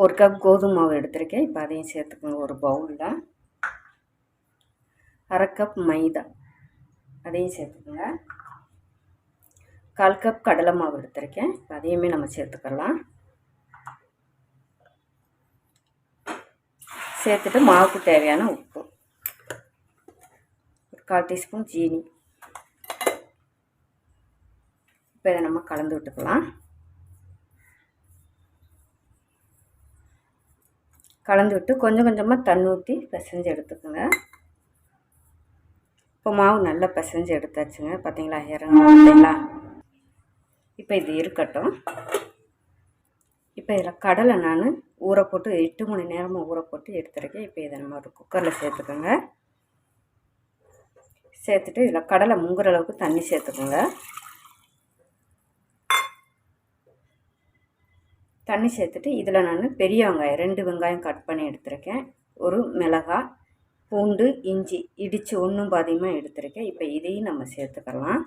ஒரு கப் கோதுமை மாவு எடுத்திருக்கேன். இப்போ அதையும் சேர்த்துக்கோங்க ஒரு பவுலில் அரை கப் மைதா. அதையும் சேர்த்துக்கோங்க. கால் கப் கடலை மாவு எடுத்திருக்கேன். இப்போ அதையுமே நம்ம சேர்த்துக்கலாம். சேர்த்துட்டு மாவுக்கு தேவையான உப்பு. ஒரு கால் டீஸ்பூன் சீனி. இப்போ இதை நம்ம கலந்து விட்டுக்கலாம். கலந்து விட்டு கொஞ்சம் கொஞ்சமாக தண்ணி ஊற்றி பிசைஞ்சு எடுத்துக்கோங்க. இப்போ மாவு நல்லா பிசைஞ்சு எடுத்தாச்சுங்க. பார்த்தீங்களா இறங்க பார்த்தீங்களா இப்போ இது இருக்கட்டும். இப்போ இதில் கடலை நான் ஊற போட்டு எட்டு மணி நேரமாக ஊற போட்டு எடுத்துருக்கேன். இப்போ இதை நம்ம ஒரு குக்கரில் சேர்த்துக்கோங்க. சேர்த்துட்டு இதில் கடலை முங்குற அளவுக்கு தண்ணி சேர்த்துக்கோங்க. தண்ணி சேர்த்துட்டு இதில் நான் பெரிய வெங்காயம் ரெண்டு வெங்காயம் கட் பண்ணி எடுத்திருக்கேன். ஒரு மிளகாய் பூண்டு இஞ்சி இடித்து ஒன்றும் பாதியமாக எடுத்திருக்கேன். இப்போ இதையும் நம்ம சேர்த்துக்கலாம்.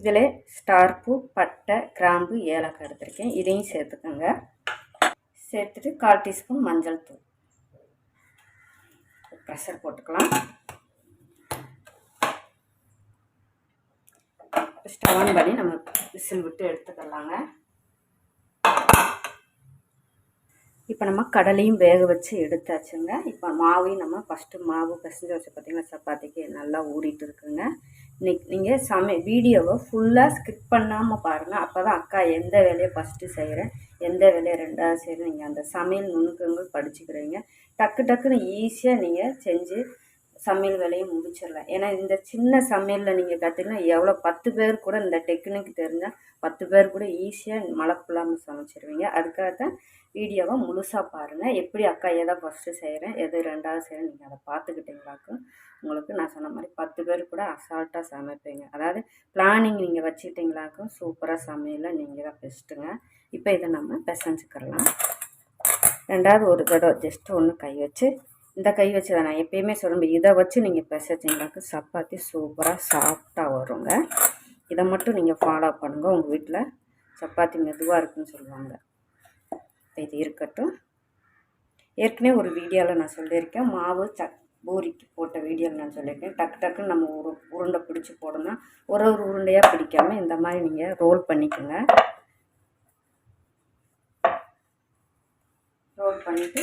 இதில் ஸ்டார்பு பட்டை கிராம்பு ஏலக்காய் எடுத்திருக்கேன். இதையும் சேர்த்துக்கோங்க. சேர்த்துட்டு கால் டீஸ்பூன் மஞ்சள் தூள். ப்ரெஷர் போட்டுக்கலாம். ஸ்டவ் ஆன் பண்ணி நம்ம விசில் விட்டு எடுத்துக்கலாங்க. இப்போ நம்ம கடலையும் வேக வச்சு எடுத்தாச்சுங்க. இப்போ மாவையும் நம்ம ஃபஸ்ட்டு மாவு பிசைஞ்சு வச்சு பார்த்திங்கன்னா சப்பாத்திக்கு நல்லா ஊறிட்டு இருக்குங்க. நீங்கள் சமை வீடியோவை ஃபுல்லாக ஸ்கிப் பண்ணாமல் பாருங்கள் அப்போ தான் அக்கா எந்த வேலையை ஃபஸ்ட்டு செய்கிறேன் எந்த வேலையை ரெண்டாவது செய்கிறேன் நீங்கள் அந்த சமையல் நுணுக்கங்கள் படிச்சுக்கிறீங்க. டக்கு டக்குன்னு ஈஸியாக நீங்கள் செஞ்சு சமையல் வேலையை முடிச்சிடலாம் ஏன்னா இந்த சின்ன சமையலில் நீங்கள் கற்றுக்கினா எவ்வளோ பத்து பேர் கூட இந்த டெக்னிக் தெரிஞ்சால் பத்து பேர் கூட ஈஸியாக மழப்பில்லாமல் சமைச்சிருவீங்க. அதுக்காக தான் வீடியோவை முழுசாக பாருங்கள் எப்படி அக்கா எதை ஃபஸ்ட்டு செய்கிறேன் எது ரெண்டாவது செய்கிறேன் நீங்கள் அதை பார்த்துக்கிட்டீங்களாக்கும் உங்களுக்கு நான் சொன்ன மாதிரி பத்து பேர் கூட அசால்ட்டாக சமைப்பீங்க. அதாவது பிளானிங் நீங்கள் வச்சுக்கிட்டீங்களாக்கும் சூப்பராக சமையலில் நீங்கள் தான் பெஸ்ட்டுங்க இப்போ இதை நம்ம பெசஞ்சுக்கிறலாம் ரெண்டாவது ஒரு தடவை ஜஸ்ட்டு ஒன்று கை வச்சு இந்த கை வச்சு தான் நான் எப்பயுமே சொல்லும்போது இதை வச்சு நீங்கள் பிசைச்சிங்களாக்கு சப்பாத்தி சூப்பராக சாஃப்டாக வருங்க. இதை மட்டும் நீங்கள் ஃபாலோ பண்ணுங்கள் உங்கள் வீட்டில் சப்பாத்தி மெதுவாக இருக்குன்னு சொல்லுவாங்க. இது இருக்கட்டும். ஏற்கனவே ஒரு வீடியோவில் நான் சொல்லியிருக்கேன். மாவு சக் பூரிக்கு போட்ட வீடியோவில் நான் சொல்லியிருக்கேன். டக்கு டக்குன்னு நம்ம ஒரு உருண்டை பிடிச்சி போடணும் ஒரு ஒரு உருண்டையாக பிடிக்காமல் இந்த மாதிரி நீங்கள் ரோல் பண்ணிக்கோங்க. ரோல் பண்ணிவிட்டு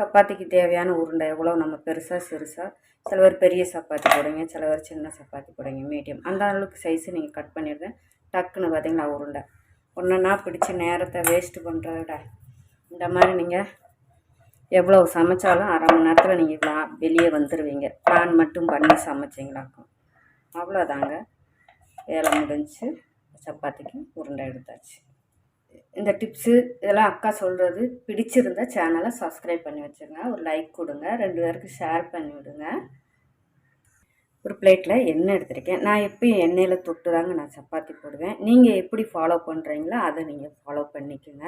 சப்பாத்திக்கு தேவையான உருண்டை எவ்வளோ நம்ம பெருசாக சிறுசாக சில பேர் பெரிய சப்பாத்தி போடுங்க சில பேர் சின்ன சப்பாத்தி போடுங்க மீடியம் அந்த அளவுக்கு சைஸு நீங்கள் கட் பண்ணிடுறேன் டக்குன்னு பார்த்தீங்களா உருண்டை. ஒன்றுனா பிடிச்சி நேரத்தை வேஸ்ட்டு பண்ணுறத விட இந்த மாதிரி நீங்கள் எவ்வளோ சமைச்சாலும் அரை மணி நேரத்தில் நீங்கள் வெளியே வந்துடுவீங்க பிளான் மட்டும் பண்ணி சமைச்சிங்களாக்கும் அவ்வளோதாங்க வேலை முடிஞ்சு சப்பாத்திக்கு உருண்டை எடுத்தாச்சு. இந்த டிப்ஸு இதெல்லாம் அக்கா சொல்கிறது பிடிச்சிருந்தா சேனலை சப்ஸ்கிரைப் பண்ணி வச்சுருங்க. ஒரு லைக் கொடுங்க. ரெண்டு பேருக்கு ஷேர் பண்ணி விடுங்க. ஒரு பிளேட்டில் எண்ணெய் எடுத்திருக்கேன். நான் எப்பயும் எண்ணெயில் தொட்டு தாங்க நான் சப்பாத்தி போடுவேன். நீங்கள் எப்படி ஃபாலோ பண்ணுறீங்களோ அதை நீங்கள் ஃபாலோ பண்ணிக்கோங்க.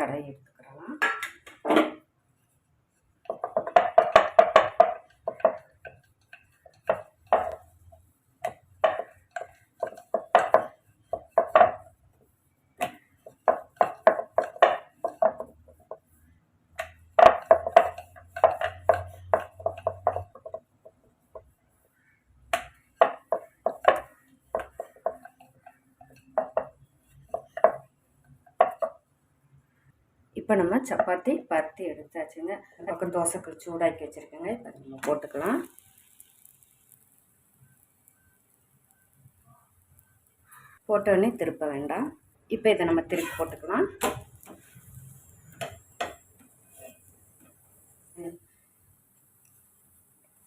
தடவி எடுத்துக்கிறலாம் இப்போ நம்ம சப்பாத்தி பருத்தி எடுத்தாச்சுங்க. பக்கம் தோசைக்கல் சூடாக்கி வச்சுருக்கேங்க. இப்போ நம்ம போட்டுக்கலாம். போட்டோடனே திருப்ப வேண்டாம். இப்போ இதை நம்ம திருப்பி போட்டுக்கலாம்.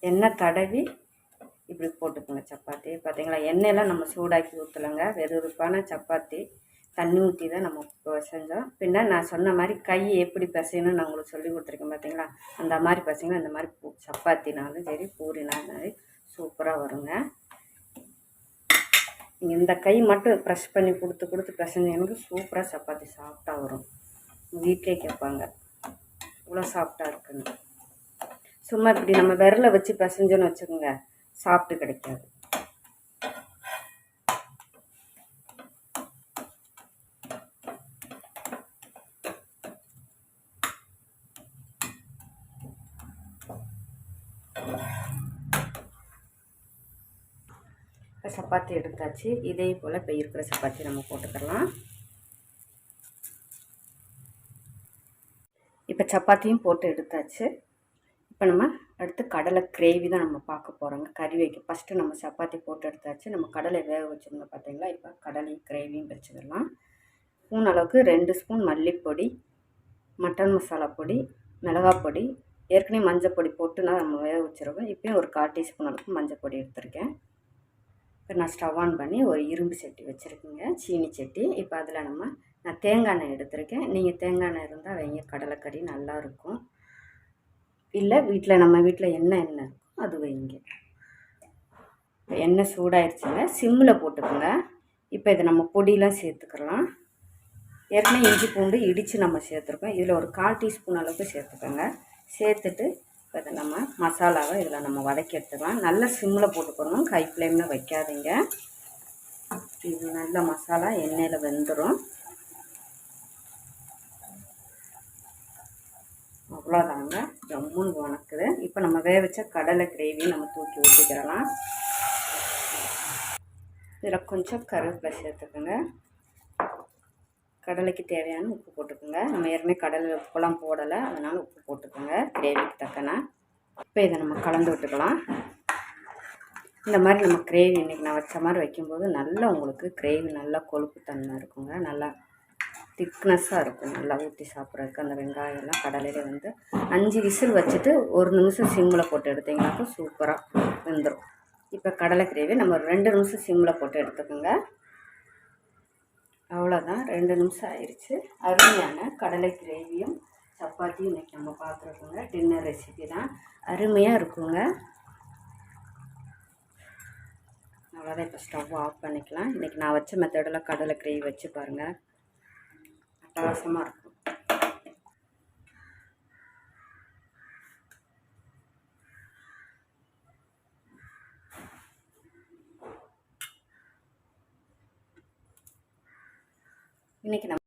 எண்ணெய் தடவி இப்படி போட்டுக்கோங்க சப்பாத்தி. பார்த்தீங்களா? எண்ணெயெல்லாம் நம்ம சூடாக்கி ஊற்றலைங்க வெறுப்பான சப்பாத்தி. தண்ணி ஊற்றி தான் நம்ம செஞ்சோம் பின்ன நான் சொன்ன மாதிரி கை எப்படி பசையணும்னு நான் உங்களுக்கு சொல்லி கொடுத்துருக்கேன் பார்த்தீங்களா அந்த மாதிரி பசங்க இந்த மாதிரி பூ சப்பாத்தினாலும் சரி பூரினாலும் சூப்பராக வருங்க. நீங்கள் இந்த கை மட்டும் ப்ரெஷ் பண்ணி கொடுத்து கொடுத்து பிசைஞ்ச சூப்பராக சப்பாத்தி சாஃப்டாக வரும். வீட்டிலே கேட்பாங்க. இவ்வளோ சாஃப்டாக இருக்குங்க சும்மா இப்படி நம்ம விரலை வச்சு பிசைஞ்சோன்னு வச்சுக்கோங்க சாப்பிட்டு கிடைக்காது. இப்போ சப்பாத்தி எடுத்தாச்சு. இதே போல் இப்போ இருக்கிற சப்பாத்தி நம்ம போட்டுக்கலாம் இப்போ சப்பாத்தியும் போட்டு எடுத்தாச்சு. இப்போ நம்ம அடுத்து கடலை கிரேவி தான் நம்ம பார்க்க போகிறோங்க கறி வைக்க. ஃபஸ்ட்டு நம்ம சப்பாத்தி போட்டு எடுத்தாச்சு. நம்ம கடலை வேக வச்சுருந்தோம் பார்த்தீங்களா? இப்போ கடலை கிரேவியும் வச்சுக்கலாம் ஸ்பூன் அளவுக்கு ரெண்டு ஸ்பூன் மல்லிப்பொடி மட்டன் மசாலா பொடி மிளகாய் பொடி ஏற்கனவே மஞ்சள் பொடி போட்டு நான் நம்ம வேக வச்சுருக்கோம். இப்போயும் ஒரு கால் டீஸ்பூன் அளவுக்கு மஞ்சள் பொடி எடுத்திருக்கேன். இப்போ நான் ஸ்டவ் ஆன் பண்ணி ஒரு இரும்பு சட்டி வச்சுருக்கேங்க. சீனி சட்டி. இப்போ அதில் நம்ம நான் தேங்காய் எண்ணெய் எடுத்திருக்கேன். நீங்கள் தேங்காய் எண்ணெய் இருந்தால் வைங்க. கடலைக்கறி நல்லாயிருக்கும். இல்லை வீட்டில் நம்ம வீட்டில் என்ன எண்ணெய் இருக்கோ அது வைங்க. எண்ணெய் சூடாயிருச்சுங்க. சிம்மில் போட்டுக்கோங்க. இப்போ இதை நம்ம பொடியெலாம் சேர்த்துக்கலாம். ஏற்கனவே இஞ்சி பூண்டு இடித்து நம்ம சேர்த்துருக்கோம். இதில் ஒரு கால் டீஸ்பூன் அளவுக்கு சேர்த்துக்கோங்க. சேர்த்துட்டு இப்போ இதை நம்ம மசாலாவை இதில் நம்ம வதக்கி எடுத்துக்கலாம். நல்ல சிம்மில் போட்டுக்கணும் கை ஃப்ளேமில் வைக்காதீங்க. இது நல்ல மசாலா எண்ணெயில் வெந்துடும் அவ்வளோதாங்க. ஜம்முன்னு வணக்குது. இப்போ நம்ம வேக வச்ச கடலை கிரேவி நம்ம தூக்கி ஊற்றிக்கிறலாம் இதில் கொஞ்சம் கருவேப்பிலை சேர்த்துக்கோங்க. கடலைக்கு தேவையான உப்பு போட்டுக்கோங்க. நம்ம ஏற்கனவே கடலை உப்புலாம் போடலை. அதனால் உப்பு போட்டுக்கோங்க. கிரேவிக்கு தக்கன. இப்போ இதை நம்ம கலந்து விட்டுக்கலாம். இந்த மாதிரி நம்ம கிரேவி இன்றைக்கி நான் வச்ச மாதிரி வைக்கும்போது நல்லா உங்களுக்கு கிரேவி நல்லா கொழுப்பு தன்மை இருக்குங்க. நல்லா திக்னஸ்ஸாக இருக்கும். நல்லா ஊற்றி சாப்பிட்றதுக்கு அந்த வெங்காயம்லாம் கடலையில் வந்து அஞ்சு விசில் வச்சுட்டு ஒரு நிமிஷம் சிம்மில் போட்டு எடுத்திங்கனாக்கா சூப்பராக வெந்துடும் இப்போ கடலை கிரேவி நம்ம ரெண்டு நிமிஷம் சிம்மில் போட்டு எடுத்துக்கோங்க. அவ்வளோதான். ரெண்டு நிமிஷம் ஆயிடுச்சு. அருமையான கடலை கிரேவியும் சப்பாத்தியும் இன்றைக்கி நம்ம பார்த்துருக்கோங்க. டின்னர் ரெசிபி தான். அருமையாக இருக்குங்க. அவ்வளோதான். இப்போ ஸ்டவ் ஆஃப் பண்ணிக்கலாம். இன்றைக்கி நான் வச்ச மெத்தடில் கடலை கிரேவி வச்சு பாருங்கள் அட்டகாசமாக இருக்கும். இன்றைக்கி நம்ம